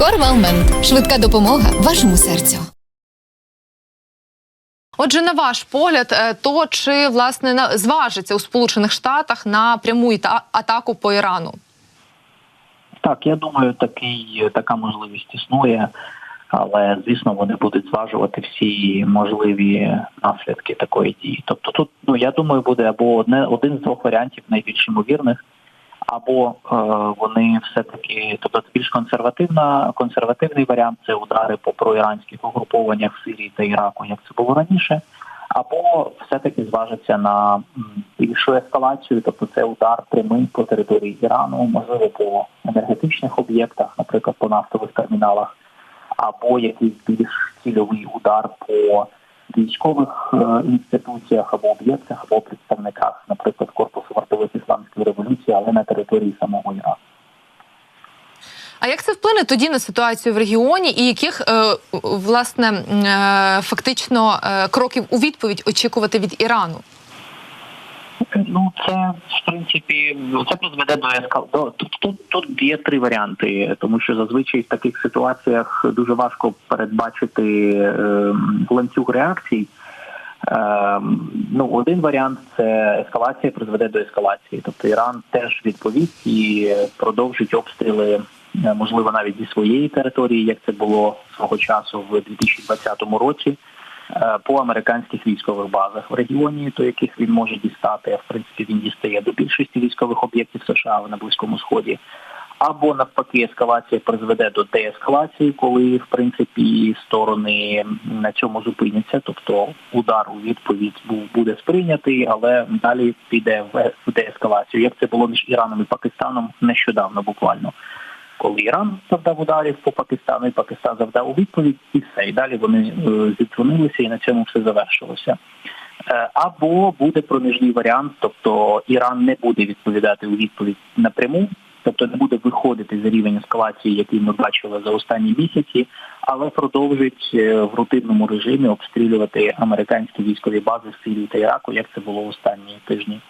Корвалмент. Швидка допомога вашому серцю. Отже, на ваш погляд, е, то чи власне зважиться у Сполучених Штатах на пряму атаку по Ірану? Так, я думаю, такий така можливість існує, але звісно вони будуть зважувати всі можливі наслідки такої дії. Тобто, тут ну я думаю, буде або одне один з двох варіантів найбільш ймовірних, або е, вони все таки, тобто більш консервативна, консервативний варіант це удари по проіранських угрупованнях в Сирії та Іраку, як це було раніше. Або все-таки зважиться на більшу ескалацію, тобто це удар прямий по території Ірану, можливо, по енергетичних об'єктах, наприклад, по нафтових терміналах, або якийсь більш цільовий удар по військових е, інституціях або об'єктах, або представниках, наприклад, корпусу вартових ісламської революції, але на території самого Ірану. А як це вплине тоді на ситуацію в регіоні, і яких е, власне е, фактично кроків у відповідь очікувати від Ірану? Ну, це в принципі це призведе до ескал... тут, тут, тут є три варіанти, тому що зазвичай в таких ситуаціях дуже важко передбачити е, ланцюг реакцій. Е, ну, один варіант це ескалація призведе до ескалації. Тобто Іран теж відповість і продовжить обстріли, е, можливо, навіть зі своєї території, як це було свого часу в 2020 році по американських військових базах в регіоні, до яких він може дістати. а В принципі, він дістає до більшості військових об'єктів США на Близькому Сході. Або навпаки, ескалація призведе до деескалації, коли в принципі сторони на цьому зупиняться, тобто удар у відповідь буде сприйнятий, але далі піде в деескалацію. Як це було між Іраном і Пакистаном нещодавно, буквально коли Іран завдав ударів по Пакистану, і Пакистан завдав у відповідь, і все. І далі вони е, зідзвонилися, і на цьому все завершилося. Е, Або буде проміжний варіант, тобто Іран не буде відповідати у відповідь напряму, тобто не буде виходити за рівень ескалації, який ми бачили за останні місяці, але продовжить е, в рутинному режимі обстрілювати американські військові бази в Сирії та Іраку, як це було останні тижні.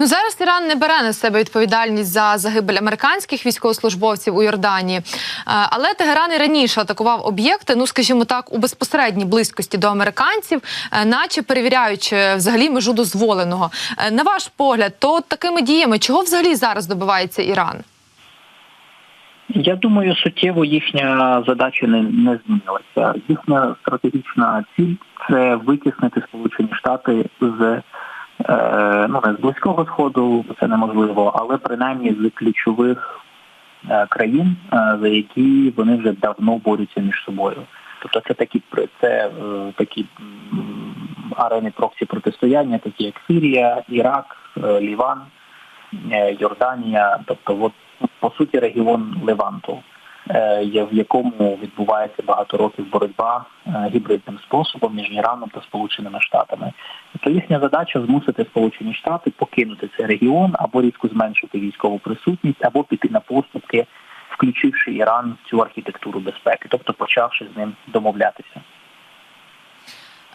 Ну зараз Іран не бере на себе відповідальність за загибель американських військовослужбовців у Йорданії, Е, але Тегеран і раніше атакував об'єкти, ну скажімо так, у безпосередній близькості до американців, е, наче перевіряючи взагалі межу дозволеного. Е, На ваш погляд, то такими діями чого взагалі зараз добивається Іран? Я думаю, суттєво їхня задача не, не змінилася. Їхня стратегічна ціль це витіснити Сполучені Штати з ну не з близького сходу, це неможливо, але принаймні з ключових е, країн, е, за які вони вже давно борються між собою. Тобто це такі це е, такі арени проксі протистояння, такі як Сирія, Ірак, е, Ліван, е, Йорданія, тобто, от по суті, регіон Леванту, е, в якому відбувається багато років боротьба е, гібридним способом між Іраном та Сполученими Штатами. Тобто їхня задача змусити Сполучені Штати покинути цей регіон або різко зменшити військову присутність, або піти на поступки, включивши Іран в цю архітектуру безпеки, тобто почавши з ним домовлятися.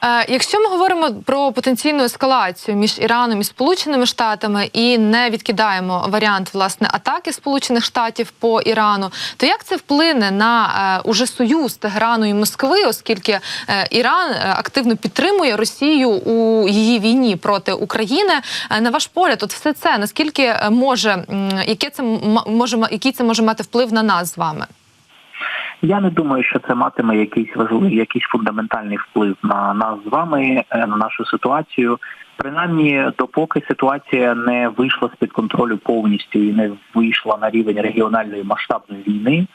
Е, Якщо ми говоримо про потенційну ескалацію між Іраном і Сполученими Штатами і не відкидаємо варіант власне атаки Сполучених Штатів по Ірану, то як це вплине на е, уже союз Тегерану і Москви, оскільки е, Іран активно підтримує Росію у її війні проти України? На ваш погляд, от все це наскільки може яке це може який це може мати вплив на нас з вами? Я не думаю, що це матиме якийсь важливий, якийсь фундаментальний вплив на нас з вами, е, на нашу ситуацію. Принаймні, допоки ситуація не вийшла з під контролю повністю і не вийшла на рівень регіональної масштабної війни,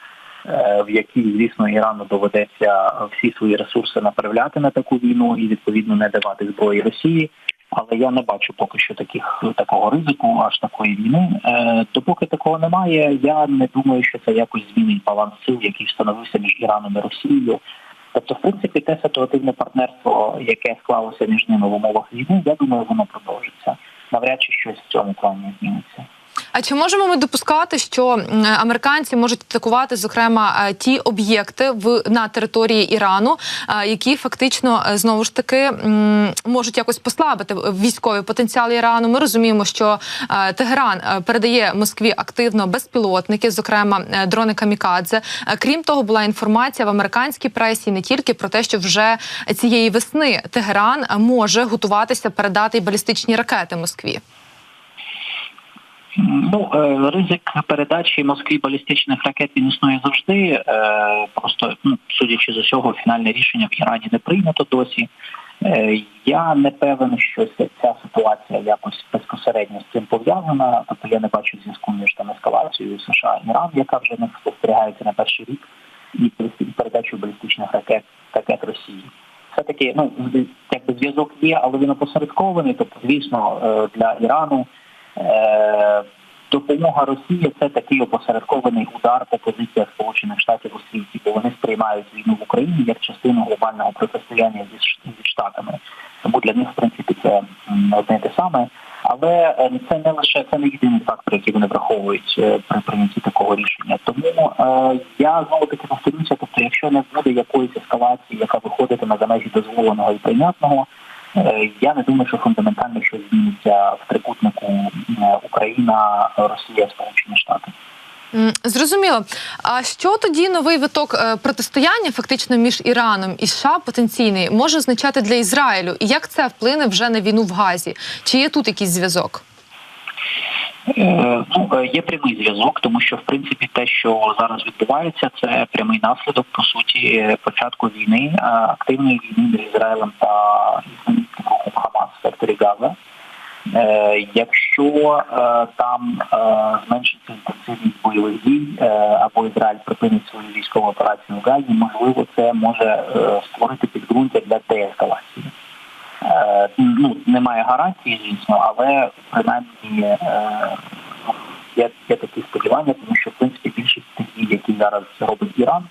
е, в якій, звісно, Ірану доведеться всі свої ресурси направляти на таку війну і відповідно не давати зброї Росії. Але я не бачу поки що таких такого ризику, аж такої війни. Е, допоки такого немає, я не думаю, що це якось змінить баланс сил, який встановився між Іраном і Росією. Тобто, в принципі, те ситуативне партнерство, яке склалося між ними в умовах війни, я думаю, воно продовжиться. Навряд чи щось в цьому плані зміниться. А чи можемо ми допускати, що американці можуть атакувати, зокрема, е, ті об'єкти в на території Ірану, е, які фактично е, знову ж таки можуть якось послабити військовий потенціал Ірану? Ми розуміємо, що Тегеран передає Москві активно безпілотники, зокрема дрони Камікадзе. Крім того, була інформація в американській пресі не тільки про те, що вже цієї весни Тегеран може готуватися передати балістичні ракети Москві. Ну, е, ризик передачі Москві балістичних ракет він існує завжди. Е, Просто, ну, судячи з усього, фінальне рішення в Ірані не прийнято досі. Е, Я не певен, що ця ситуація якось безпосередньо з цим пов'язана. Тобто я не бачу зв'язку між там ескалацією США і Іран, яка вже не спостерігається на перший рік, і передачою балістичних ракет ракет Росії. Все таки, ну якби зв'язок є, але він опосередкований. Тобто, звісно, для Ірану. Е, Допомога Росії це такий опосередкований удар по позиціях Сполучених Штатів у світі, бо вони сприймають війну в Україні як частину глобального протистояння зі, штатами. Тому для них, в принципі, це одне те саме. Але е, це не лише це не єдиний фактор, який вони враховують е, при прийнятті такого рішення. Тому е, я знову таки повторюся, тобто, якщо не буде якоїсь ескалації, яка виходитиме за межі дозволеного і прийнятного. Е, Я не думаю, що фундаментально щось зміниться в трикутнику е, Україна, Росія, Сполучені Штати. Зрозуміло. А що тоді новий виток е, протистояння фактично між Іраном і США потенційний може означати для Ізраїлю? І як це вплине вже на війну в Газі? Чи є тут якийсь зв'язок? Е, Ну, е, є прямий зв'язок, тому що в принципі те, що зараз відбувається, це прямий наслідок по суті початку війни, е, активної війни між Ізраїлем та ісламістським рухом Хамас в секторі Газа. Якщо там зменшиться інтенсивність бойових дій або Ізраїль припинить свою військову операцію в Газі, можливо, це може створити підґрунтя для деескалації. Е, ну, немає гарантії, звісно, але принаймні е, ну, є, є такі сподівання, тому що в принципі більшість тих дій, які зараз робить Іран,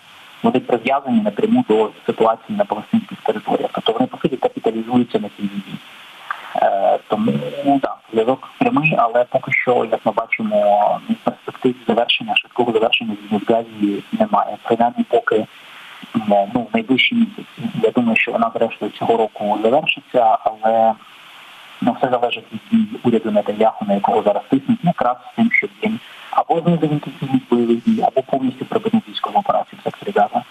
вони прив'язані напряму до ситуації на палестинських територіях. Тобто вони по суті капіталізуються на цій війні. Е, тому так, зв'язок прямий, але поки що, як ми бачимо, ну, перспектив завершення швидкого завершення війни в Газі немає. Принаймні, поки ну, найближчі місяці. Думаю, що вона зрештою цього року завершиться, але ну, все залежить від дій уряду Нетаньяху, на якого зараз тиснуть, якраз з тим, щоб він або знизив інтенсивність бойових дій, або повністю припинив військову операцію в секторі Газа. Е,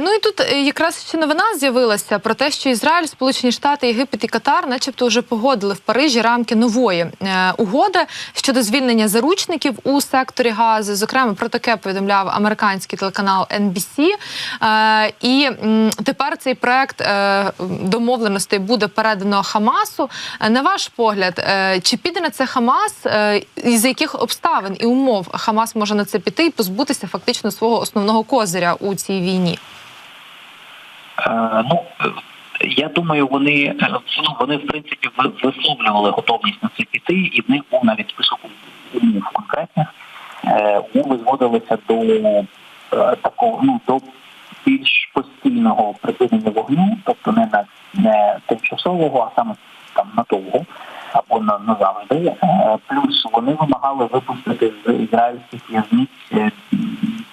Ну і тут е, якраз ще новина з'явилася про те, що Ізраїль, Сполучені Штати, Єгипет і Катар, начебто, вже погодили в Парижі рамки нової е, угоди щодо звільнення заручників у секторі газу. Зокрема, про таке повідомляв американський телеканал NBC. Е, І тепер цей проект е, домовленостей буде передано Хамасу. Е, На ваш погляд, е, чи піде на це Хамас, е, і за яких обставин і умов Хамас може на це піти і позбутися фактично свого основного козиря у цій війні? Е, ну, е, я думаю, вони е, ну, вони в принципі ви- висловлювали готовність на це піти, і в них був навіть список умов конкретних. Е, Умови зводилися до е, такого ну до більш постійного припинення вогню, тобто не на не тимчасового, а саме там надовго або на назавжди. Е, Плюс вони вимагали випустити з ізраїльських в'язниць е, м,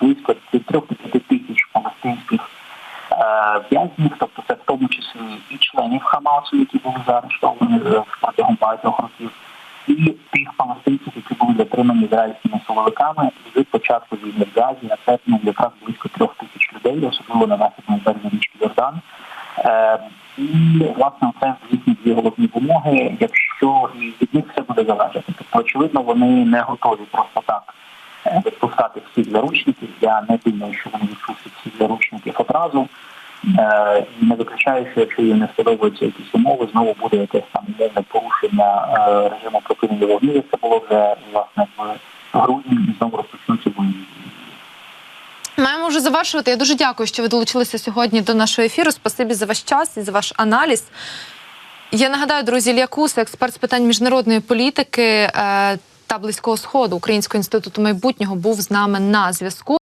близько 3-5 тисяч палестинських е, тобто це в тому числі і членів Хамасу, які були заарештовані протягом багатьох років, і тих палестинців, які були затримані ізраїльськими силовиками з початку війни в Газі, а це ну, якраз близько трьох тисяч людей, особливо на західному березі річки Йордан. Е, і власне це їхні дві головні вимоги, якщо і від них все буде залежати. Тобто, очевидно, вони не готові просто так е, відпускати всіх заручників. Я не думаю, що вони відпустять всіх заручників одразу. Е, не виключаю, що якщо їм не сподобаються якісь умови, знову буде якесь там умовне порушення е, режиму припинення вогню, як це було вже власне в грудні, і знову розпочнуться бойові. Маємо вже завершувати. Я дуже дякую, що ви долучилися сьогодні до нашого ефіру. Спасибі за ваш час і за ваш аналіз. Я нагадаю, друзі, Ілля Кус, експерт з питань міжнародної політики е, та близького сходу Українського інституту майбутнього, був з нами на зв'язку.